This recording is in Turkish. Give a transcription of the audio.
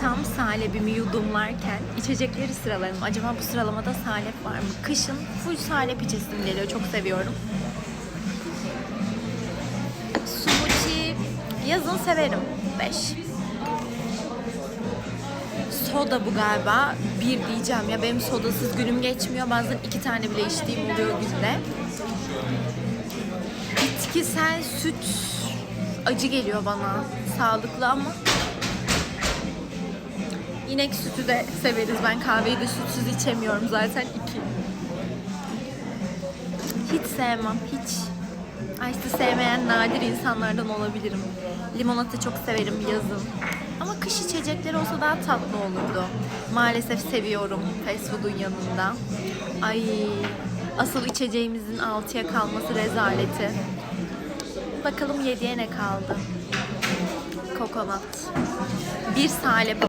tam salepimi yudumlarken içecekleri sıralayalım. Acaba bu sıralamada salep var mı? Kışın full salep içesim geliyor. Çok seviyorum. Smoothie yazın severim. 5. Soda bu galiba. Bir diyeceğim ya benim sodasız günüm geçmiyor. Bazen iki tane bile içtiğim oluyor günde. Bitkisel süt acı geliyor bana. Sağlıklı ama İnek sütü de severiz. Ben kahveyi de sütsüz içemiyorum zaten iki. Hiç sevmem, hiç. Ice'ı sevmeyen nadir insanlardan olabilirim. Limonata çok severim yazın. Ama kış içecekleri olsa daha tatlı olurdu. Maalesef seviyorum fast food'un yanında. Ay, asıl içeceğimizin altıya kalması rezaleti. Bakalım yediye ne kaldı? Kokonat. Bir salep